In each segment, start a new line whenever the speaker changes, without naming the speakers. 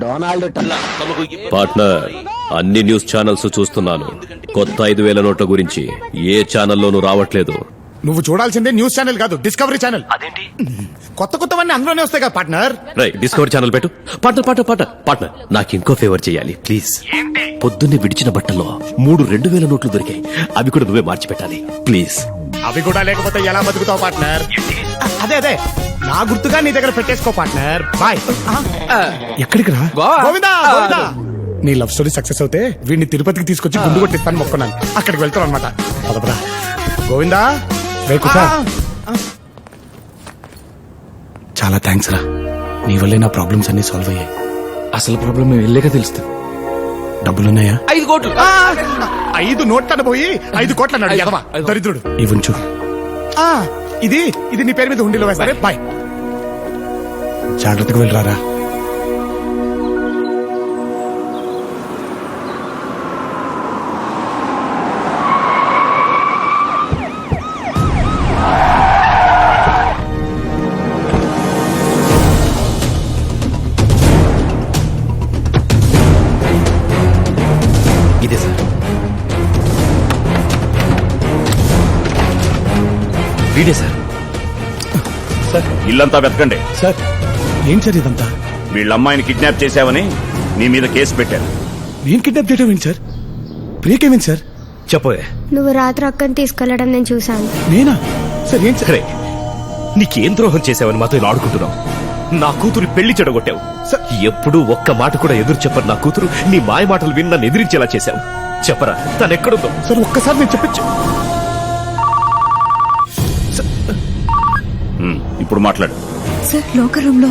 Donald
partner అన్ని news channels చూస్తున్నాను. కొత్త ఐదు వేల నోట్ల గురించి ఏ ఛానల్లోనూ రావట్లేదు.
నువ్వు చూడాల్సిందే న్యూస్ ఛానల్ కాదు డిస్కవరీ ఛానల్. అదేంటి? కొత్త కొత్తవన్నీ అందులోనే వస్తాయి కదా పార్ట్నర్?
రై డిస్కవరీ ఛానల్ పెట్టు. పార్ట్నర్ పార్ట్నర్ పార్ట్నర్ పార్ట్నర్ నాకు ఇంకో ఫేవర్ చేయాలి ప్లీజ్ పొద్దున్నే విడిచిన బట్టల్లో మూడు రెండు వేల నోట్లు దొరికాయి. అవి కూడా నువ్వే మార్చి పెట్టాలి ప్లీజ్
అవి కూడా లేకపోతే ఎలా బతుకుతావు పార్ట్నర్? అదే అదే. నా గుర్తుగా నీ దగ్గర పెట్టేసుకో పార్ట్నర్. బాయ్ ఎక్కడికి రా? గోవిందా గోవిందా. నీ లవ్ స్టోరీ సక్సెస్ అవుతే వీడిని తిరుపతికి తీసుకొచ్చి గుండు కొట్టిస్తాను మొక్కున్నాను. అక్కడికి వెళ్తాను అనమాట పదపరా. గోవిందా. చాలా థ్యాంక్స్ రా. నీ వల్లే నా ప్రాబ్లమ్స్ అన్ని సాల్వ్ అయ్యాయి.
అసలు ప్రాబ్లం మేము వెళ్ళాక తెలుస్తుంది.
డబ్బులున్నాయా?
ఐదు కోట్లు.
ఐదు నోట్లను పోయి ఐదు కోట్ల అన్నాడు ఎదవా దరిద్రుడు. ఇవ్వంచు. ఇది ఇది నీ పేరు మీద హుండీలో వేస్తారే? బాయ్ జాగ్రత్తగా వెళ్ళరారా?
ఇదే సార్. వీడే సార్.
ఇల్లంతా వెతకండి.
సార్ ఏం సార్ ఇదంతా
వీళ్ళ అమ్మాయిని కిడ్నాప్ చేశావని నీ మీద కేసు పెట్టారు.
నేను కిడ్నాప్ చేయడం ఏంటి సార్? ప్రియకేమేంటి సార్?
చెప్పోయే
నువ్వు రాత్రి అక్కని తీసుకెళ్ళడం నేను చూశాను.
నేనా? సార్ ఏం సార్?
నీకేం ద్రోహం చేసావని మాతో ఇలా ఆడుకుంటున్నావు? నా కూతురు పెళ్ళి చెడగొట్టావు. ఎప్పుడూ ఒక్క మాట కూడా ఎదురు చెప్పరు నా కూతురు. నీ మాయ మాటలు విని నన్ను ఎదిరించేలా చేశావు. చెప్పరా తను ఎక్కడుందో
సార్ ఒక్కసారి నేను చెప్పచ్చు.
ఇప్పుడు మాట్లాడు.
సార్ లోకర్ రూమ్లో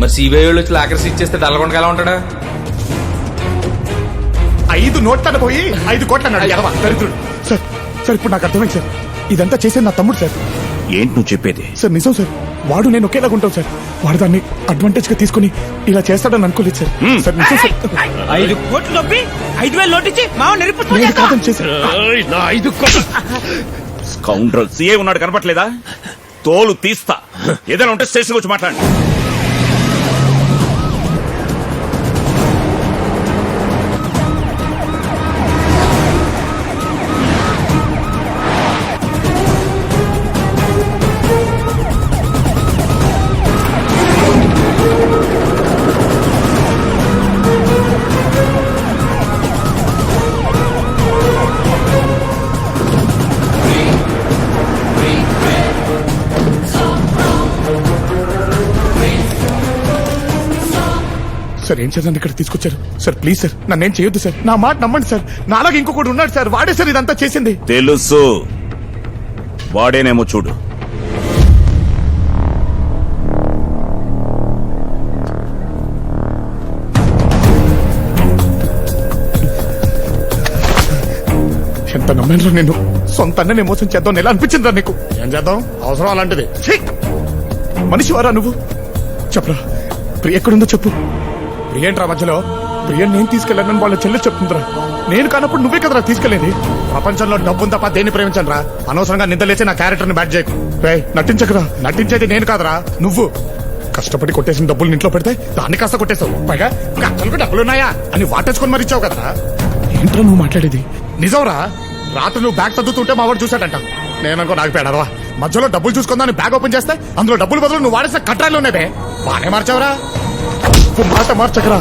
మరి సిబిఐ వాళ్ళు వచ్చి లాకర్స్ ఇచ్చేస్తే డల్లగొండగా ఎలా ఉంటాడా?
ఐదు నోట్లను పోయి ఐదు కోట్ల అన్నాడు ఎదవా దరిద్రుడు. సార్ సార్ ఇప్పుడు నాకు అర్థమైంది సార్. ఇదంతా చేసేది నా తమ్ముడు సార్.
ఏంటి నువ్వు చెప్పేది?
సార్ నిజం సార్. వాడు నేను ఒకేలాగా ఉంటాం సార్. వాడు దాన్ని అడ్వాంటేజ్గా తీసుకుని ఇలా చేస్తాడని అనుకోలేదు సార్. సార్ నిజం సార్.
ఐదు కోట్లు నొప్పి ఐదు వేలు నోటించి మావ నిరుపు
నేను కాదని చేశాను.
నా ఐదు కోట్ల.
కౌంటర్ సీఏ ఉన్నాడు కనపట్లేదా తోలు తీస్తా. ఏదైనా ఉంటే స్టేషన్కి వచ్చి మాట్లాడండి.
సార్ ఏం చేద్దాం? ఇక్కడ తీసుకొచ్చారు. సార్ ప్లీజ్ సార్ నన్ను ఏం చేయొద్దు సార్. నా మాట నమ్మండి సార్. నాలాగా ఇంకొకటి ఉన్నాడు సార్. వాడే సార్ ఇదంతా చేసింది.
తెలుసు. వాడేనేమో చూడు.
ఎంత నమ్మాను నేను సొంత అన్ననే మోసం చేద్దాం ఎలా అనిపించిందిరా నీకు? ఏం చేద్దాం? అవసరం అలాంటిది! మనిషి వారా నువ్వు? చెప్పరా. ప్రియ ఎక్కడుందో చెప్పు. ప్రియంట్రా మధ్యలో. ప్రియం నేను తీసుకెళ్ళానని వాళ్ళ చెల్లి చెప్తుందిరా. నేను కానప్పుడు నువ్వే కదరా తీసుకెళ్ళేది? ప్రపంచంలో డబ్బును తప్ప దేన్ని ప్రేమించను రా అనవసరంగా నిద్రలేసి నా క్యారెక్టర్ని బ్యాట్ చేయకు. రే నటించకురా. నటించేది నేను కాదురా. నువ్వు. కష్టపడి కొట్టేసిన డబ్బులు ఇంట్లో పెడితే దాన్ని కాస్త కొట్టేశావు. పైగా అసలు డబ్బులున్నాయా అని వాటేసుకొని మరి ఇచ్చావు కదరా. ఏంట్రా నువ్వు మాట్లాడేది? నిజంరా? రాత్రి నువ్వు బ్యాగ్ తగ్గుతుంటే మా వాడు చూశాడంట. నేననుకో నాకు పేడరా మధ్యలో డబ్బులు చూసుకుందాని బ్యాగ్ ఓపెన్ చేస్తే అందులో డబ్బులు బదులు నువ్వు వాడేసిన కట్టాలు ఉన్నావే బానే మార్చావురా. ఉప్పు మాట మార్చకరా.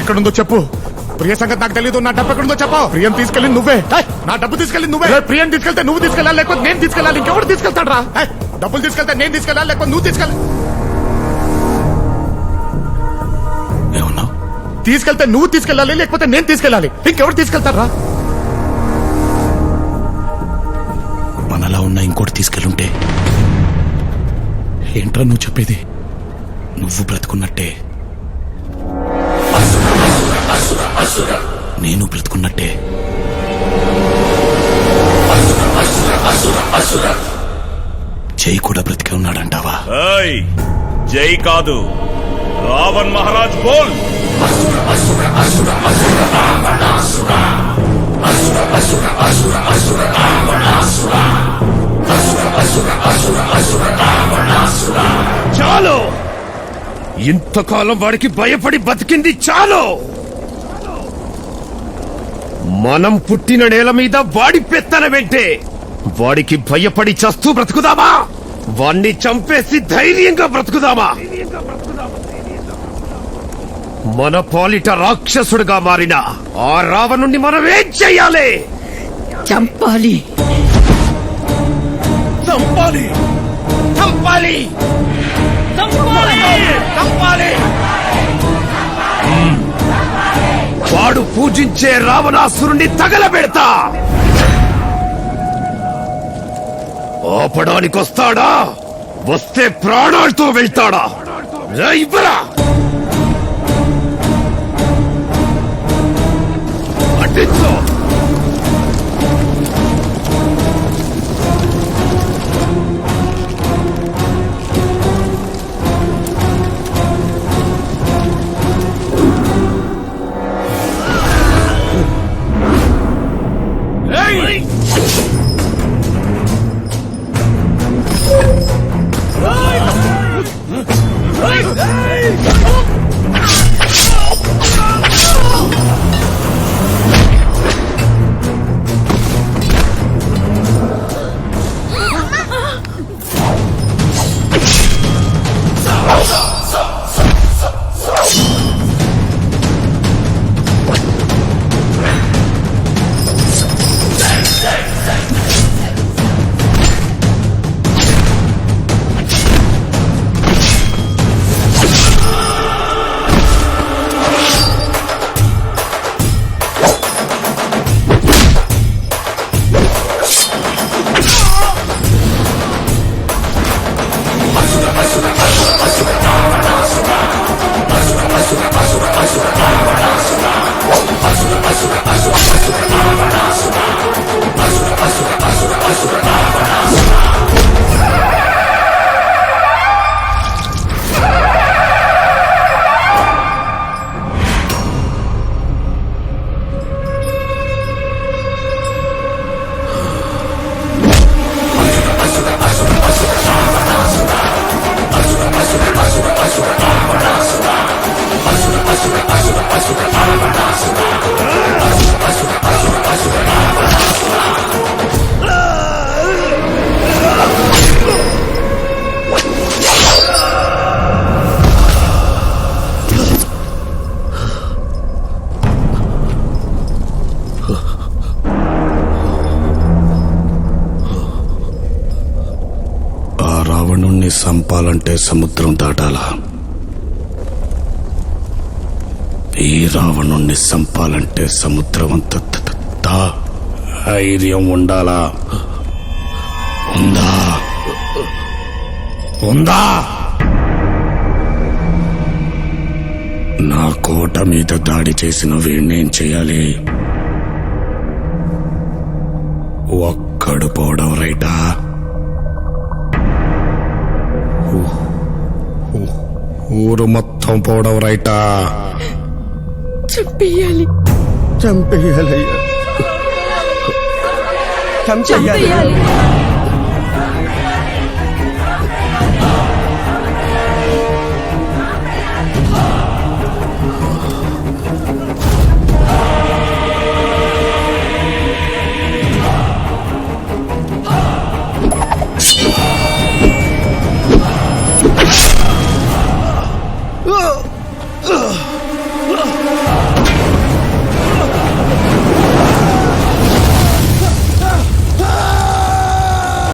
ఎక్కడుందో చెప్పు. ప్రియ సంగతి నాకు తెలియదు నా డబ్బు ఎక్కడుందో చెప్పు. ప్రియం తీసుకెళ్ళి నువ్వే. నా డబ్బు తీసుకెళ్ళి నువ్వే. రేయ్, ప్రియం తీసుకెళ్తే నువ్వు తీసుకెళ్ళాలి లేకపోతే నేను తీసుకెళ్ళాలి ఇంకెవరు తీసుకెళ్తాడు రా డబ్బులు తీసుకెళ్తే నేను తీసుకెళ్ళాలి లేకపోతే నువ్వు తీసుకెళ్ళాలి తీసుకెళ్తే నువ్వు తీసుకెళ్ళాలి లేకపోతే నేను తీసుకెళ్ళాలి. ఇంకెవరు తీసుకెళ్తారా
మనలా ఉన్న ఇంకోటి తీసుకెళ్ళుంటే ఏంట్రా నువ్వు చెప్పేది? నువ్వు బ్రతుకున్నట్టే. నేను బ్రతుకున్నట్టే. జై కూడా బ్రతికే ఉన్నాడంటావా?
ఏయ్ జై కాదు. రావణ్ మహారాజ్ బోల్.
చాలు! ఇంతకాలం వాడికి భయపడి బతికింది చాలు! మనం పుట్టిన నేల మీద వాడి పెత్తనమేంటే వాడికి భయపడి చస్తూ బ్రతుకుదామా? వాణ్ణి చంపేసి ధైర్యంగా బ్రతుకుదామా? మన పాలిట రాక్షసుడుగా మారిన ఆ రావణుణ్ణి మనం ఏం చెయ్యాలి
చంపాలి.
చంపాలి. చంపాలి. చంపాలి. వాడు పూజించే రావణాసురుణ్ణి తగలబెడతా. ఆపడానికొస్తాడా? వస్తే ప్రాణాలతో వెళ్తాడా? ఇవ్వరా? అడ్డించు
ఆ రావణుణ్ణి సంపాలంటే సముద్రం దాటాలా? ఈ రావణుణ్ణి సంపాలంటే సముద్రం అంత ధైర్యం ఉండాలా? ఉందా? ఉందా? నా కోట మీద దాడి చేసిన వీణ్ణేం చేయాలి? ఒక్కడు పోవడం రైటా? ఊరు మొత్తం పోవడం రైటా?
చంపేయాలి.
చంపేయాలయ్యా.
చంపేయాలి.